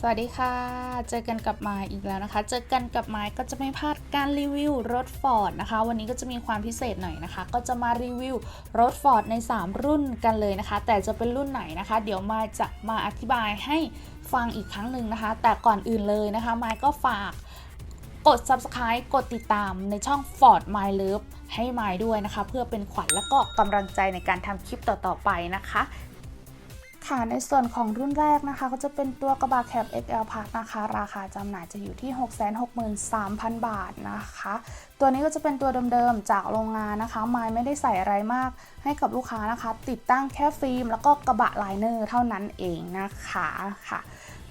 สวัสดีค่ะ เจอกันกับไมค์อีกแล้วนะคะ เจอกันกับไมค์ก็จะไม่พลาดการรีวิวรถ Ford นะคะ วันนี้ก็จะมีความพิเศษหน่อยนะคะ ก็จะมารีวิวรถ Ford ใน 3 รุ่นกันเลยนะคะ แต่จะเป็นรุ่นไหนนะคะ เดี๋ยวไมค์จะมาอธิบายให้ฟังอีกครั้งหนึ่งนะคะ แต่ก่อนอื่นเลยนะคะ ไมค์ก็ฝากกด subscribe กดติดตามในช่อง Ford My Love ให้ไมค์ด้วยนะคะ เพื่อเป็นขวัญและก็กำลังใจในการทำคลิปต่อๆไปนะคะ ค่ะในส่วนของรุ่นแรกนะคะ ก็จะเป็นตัวกระบะแคป XL Plus นะคะ ราคาจำหน่ายจะอยู่ที่ 663,000 บาทนะคะ ตัวนี้ก็จะเป็นตัวเดิมๆจากโรงงานนะคะ ไม้ไม่ได้ใส่อะไรมากให้กับลูกค้านะคะ ติดตั้งแค่ฟิล์ม แล้วก็กระบะไลเนอร์เท่านั้นเองนะคะค่ะ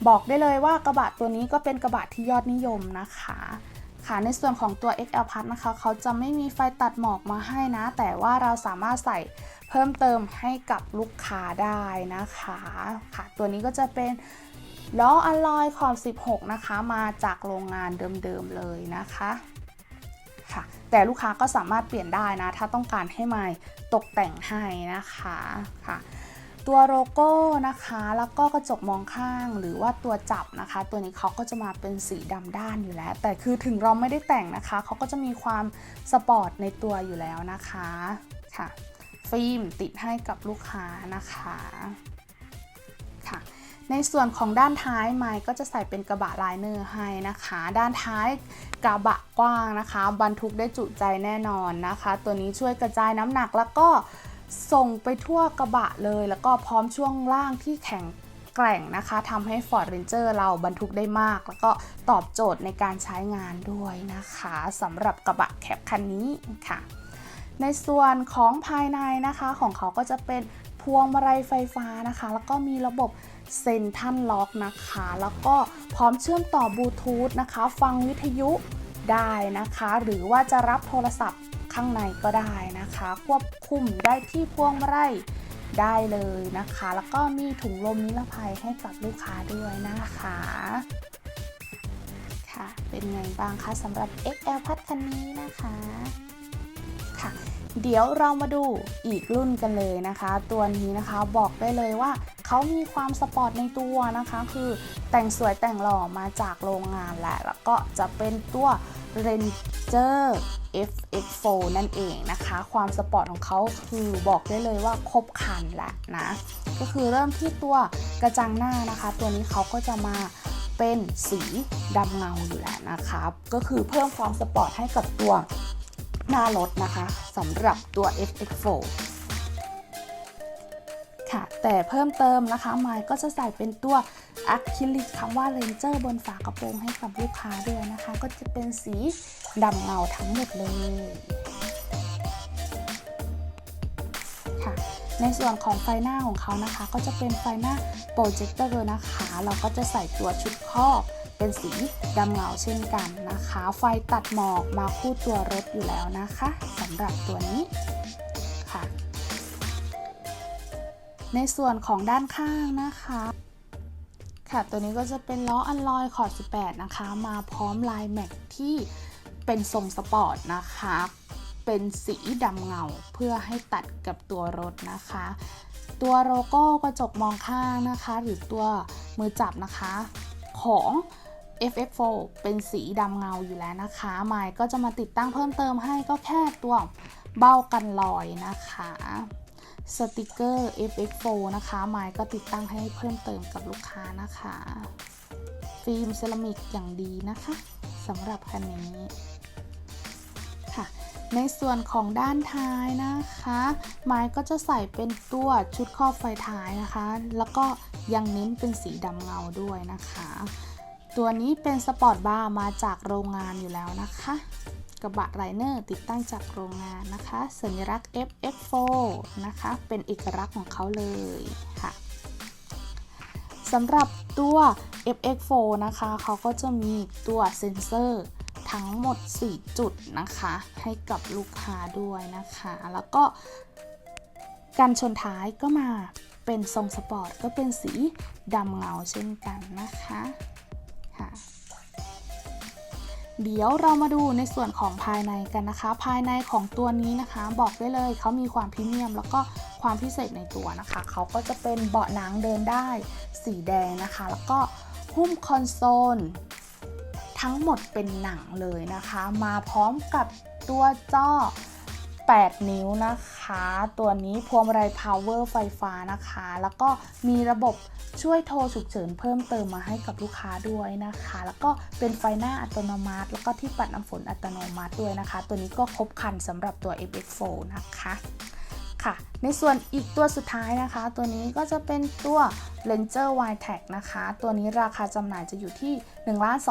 บอกได้เลยว่ากระบะตัวนี้ก็เป็นกระบะที่ยอดนิยมนะคะค่ะในส่วนของตัว XL Plus นะคะ เขาจะไม่มีไฟตัดหมอกมาให้นะ แต่ว่าเราสามารถใส่ เพิ่มเติมให้กับลูกค้าได้นะคะค่ะ ตัวนี้ก็จะเป็นล้ออะลอยขอบ 16 นะคะ มาจากโรงงานเดิมๆเลยนะคะค่ะ แต่ลูกค้าก็สามารถเปลี่ยนได้นะ ถ้าต้องการให้ไม้ตกแต่งให้นะคะค่ะ ตัวโลโก้นะคะ แล้วก็กระจกมองข้างหรือว่าตัวจับนะคะ ตัวนี้เขาก็จะมาเป็นสีดำด้านอยู่แล้ว แต่คือถึงเราไม่ได้แต่งนะคะ เขาก็จะมีความสปอร์ตในตัวอยู่แล้วนะคะค่ะ ฟิล์มติดให้กับลูกค้านะคะค่ะในส่วนของด้านท้ายไม้ก็จะใส่เป็นกระบะไลเนอร์ให้นะคะ ด้านท้ายกระบะกว้างนะคะ บรรทุกได้จุใจแน่นอนนะคะ ตัวนี้ช่วยกระจายน้ำหนักแล้วก็ส่งไปทั่วกระบะเลย แล้วก็พร้อมช่วงล่างที่แข็งแกร่งนะคะทำให้ Ford Ranger เราบรรทุกได้มาก แล้วก็ตอบโจทย์ในการใช้งานด้วยนะคะสำหรับกระบะแคปคันนี้ค่ะ ในส่วนของภายในนะคะของเขาก็จะเป็นพวงมาลัยไฟฟ้านะคะ แล้วก็มีระบบเซนทันล็อกนะคะ แล้วก็พร้อมเชื่อมต่อบลูทูธนะคะ ฟังวิทยุได้นะคะ หรือว่าจะรับโทรศัพท์ข้างในก็ได้นะคะ ควบคุมได้ที่พวงมาลัยได้เลยนะคะ แล้วก็มีถุงลมนิรภัยให้กับลูกค้าด้วยนะคะค่ะเป็นไงบ้างคะสำหรับ XL พัดคันนี้นะคะ ค่ะ เดี๋ยวเรามาดูอีกรุ่นกันเลยนะคะ ตัวนี้นะคะบอกได้เลยว่าเขามีความสปอร์ตในตัวนะคะ คือแต่งสวยแต่งหล่อมาจากโรงงานแหละ แล้วก็จะเป็นตัว Ranger FX4 นั่นเองนะคะ ความสปอร์ตของเขาคือบอกได้เลยว่าครบครันแหละนะ ก็คือเริ่มที่ตัวกระจังหน้านะคะ ตัวนี้เขาก็จะมาเป็นสีดำเงาอยู่แล้วนะคะ ก็คือเพิ่มความสปอร์ตให้กับตัว หน้ารถนะคะสำหรับตัว FX4 ค่ะ แต่เพิ่มเติมนะคะไมค์ก็จะใส่เป็นตัวอะคริลิกคำว่า Ranger บนฝากระโปรงให้กับลูกค้าด้วยนะคะ ก็จะเป็นสีดำเงาทั้งหมดเลยค่ะ ในส่วนของไฟหน้าของเขานะคะ ก็จะเป็นไฟหน้าโปรเจคเตอร์นะคะ เราก็จะใส่ตัวชุดครอบ เป็นสีดำเงาเช่นกันนะคะ ไฟตัดหมอกมาคู่ตัวรถอยู่แล้วนะคะสำหรับตัวนี้ค่ะ ในส่วนของด้านข้างนะคะค่ะตัวนี้ก็จะเป็นล้ออันลอยขอบ 18 นะคะ มาพร้อมลายแม็กที่เป็นทรงสปอร์ตนะคะ เป็นสีดำเงาเพื่อให้ตัดกับตัวรถนะคะ ตัวโลโก้กระจกมองข้างนะคะ หรือตัวมือจับนะคะ ของ FF4 เป็นสีดำเงาอยู่แล้วนะคะไมค์ก็จะมาติดตั้งเพิ่มเติมให้ก็แค่ตัวเบ้ากันรอยนะคะสติกเกอร์ FX4 นะคะไมค์ก็ติดตั้งให้เพิ่มเติมกับลูกค้านะคะ ฟิล์มเซรามิกอย่างดีนะคะสำหรับคันนี้ค่ะ ในส่วนของด้านท้ายนะคะไม้ก็จะใส่เป็นตัวชุดครอบไฟท้ายนะคะ แล้วก็ยังเน้นเป็นสีดำเงาด้วยนะคะ ตัวนี้เป็นสปอร์ตบาร์มาจากโรงงานอยู่แล้วนะคะ กระบะไลเนอร์ติดตั้งจากโรงงานนะคะ สัญลักษณ์ FX4 นะคะ เป็นเอกลักษณ์ของเขาเลยค่ะสำหรับตัว FX4 นะคะ เขาก็จะมีตัวเซ็นเซอร์ทั้งหมด 4 จุดนะคะ ให้กับลูกค้าด้วยนะคะ แล้วก็การชนท้ายก็มาเป็นทรงสปอร์ต ก็เป็นสีดำเงาเช่นกันนะคะ ค่ะ เดี๋ยวเรามาดูในส่วนของภายในกันนะคะ ภายในของตัวนี้นะคะ บอกได้เลยเขามีความพรีเมียม แล้วก็ความพิเศษในตัวนะคะ เขาก็จะเป็นเบาะหนังเดินได้ สีแดงนะคะ แล้วก็หุ้มคอนโซลทั้งหมดเป็นหนังเลยนะคะ มาพร้อมกับตัวจอ 8 นิ้วนะคะ ตัวนี้พวงมาลัย power ไฟฟ้านะคะ แล้วก็มีระบบช่วยโทรฉุกเฉินเพิ่มเติมมาให้กับลูกค้าด้วยนะคะ แล้วก็เป็นไฟหน้าอัตโนมัติ แล้วก็ที่ปัดน้ำฝนอัตโนมัติด้วยนะคะ ตัวนี้ก็ครบครันสำหรับตัว FX4 นะคะค่ะ ในส่วนอีกตัวสุดท้ายนะคะ ตัวนี้ก็จะเป็นตัว Ranger y t a g นะคะ ตัวนี้ราคาจำหน่ายจะอยู่ที่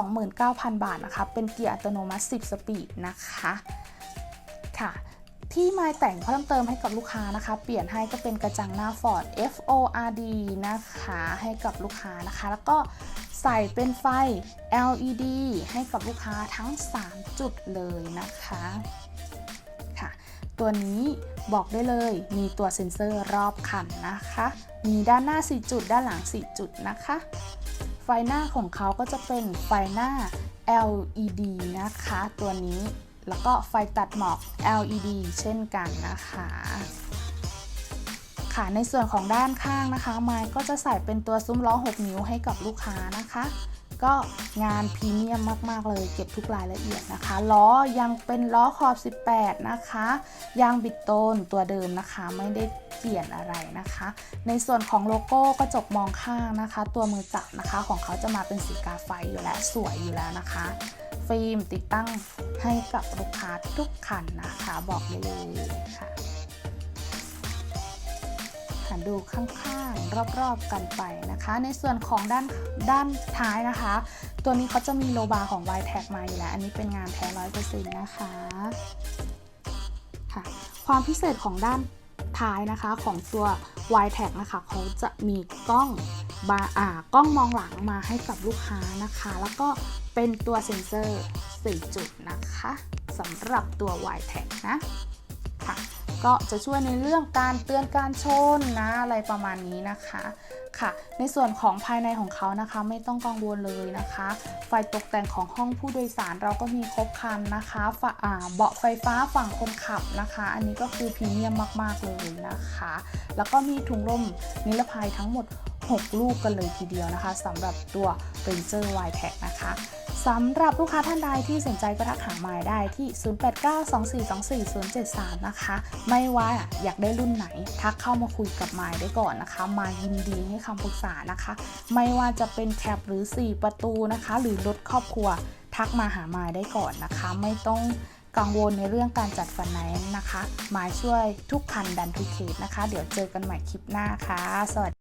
1,29,000 บาทนะคะ เป็นเกียร์อัตโนมัติ 10 สปีดนะคะค่ะ ที่มาแต่งเพิ่มเติมให้กับลูกค้านะคะ เปลี่ยนให้ก็เป็นกระจังหน้า Ford FORD นะคะให้กับลูกค้านะคะ แล้วก็ใส่เป็นไฟ LED ให้กับลูกค้าทั้ง 3 จุดเลยนะคะค่ะ ตัวนี้บอกได้เลยมีตัวเซ็นเซอร์รอบคันนะคะ มีด้านหน้า 4 จุด ด้านหลัง 4 จุดนะคะ ไฟหน้าของเขาก็จะเป็นไฟหน้า LED นะคะ ตัวนี้ แล้วก็ไฟตัดหมอก LED เช่นกันนะคะค่ะในส่วนของด้านข้างนะคะ ไม้ก็จะใส่เป็นตัวซุ้มล้อ 6 นิ้วให้กับลูกค้านะคะ ก็งานพรีเมียมมาก ๆ เลยเก็บทุกรายละเอียดนะคะ ล้อยังเป็นล้อขอบ 18 นะคะ ยางบิดโตนตัวเดิมนะคะ ไม่ได้เปลี่ยนอะไรนะคะ ในส่วนของโลโก้กระจกมองข้างนะคะ ตัวมือจับนะคะของเขาจะมาเป็นสีกาไฟอยู่แล้วสวยอยู่แล้วนะคะ ฟิล์มติดตั้งให้กับลูกค้าทุกคันนะคะ บอกได้เลยค่ะค่ะดูข้างๆ รอบๆ กันไปนะคะ ในส่วนของด้านด้านท้ายนะคะ ตัวนี้เขาจะมีโลบาของ y t a g มาอยู่แล้ว อันนี้เป็นงานแท้ร้อยเปอร์เซ็นต์นะคะค่ะ ความพิเศษของด้านท้ายนะคะของตัว y t a g นะคะเขาจะมีกล้องบาอ่ากล้องมองหลังมาให้กับลูกค้านะคะ แล้วก็เป็นตัวเซ็นเซอร์ 4 จุดนะคะสำหรับตัว y t a g นะค่ะ ก็จะช่วยในเรื่องการเตือนการชนนะอะไรประมาณนี้นะคะค่ะ ในส่วนของภายในของเขานะคะ ไม่ต้องกังวลเลยนะคะ ไฟตกแต่งของห้องผู้โดยสารเราก็มีครบครันนะคะฝาเบาะไฟฟ้าฝั่งคนขับนะคะ อันนี้ก็คือพรีเมียมมากๆเลยนะคะ แล้วก็มีถุงลมนิรภัยทั้งหมด 6 ลูกกันเลยทีเดียวนะคะสำหรับตัว Ranger y t a g นะคะ สำหรับลูกค้าท่านใดที่สนใจก็ทักหาหมายได้ที่ 0892424073 นะคะ ไม่ว่าอยากได้รุ่นไหน ทักเข้ามาคุยกับหมายได้ก่อนนะคะ มายินดีให้คำปรึกษานะคะ ไม่ว่าจะเป็นแคปหรือ 4 ประตูนะคะ หรือรถครอบครัว ทักมาหาหมายได้ก่อนนะคะ ไม่ต้องกังวลในเรื่องการจัดฟันไนซ์นะคะหมายช่วยทุกคันดันทุกเคสนะคะ เดี๋ยวเจอกันใหม่คลิปหน้าค่ะ สวัสดี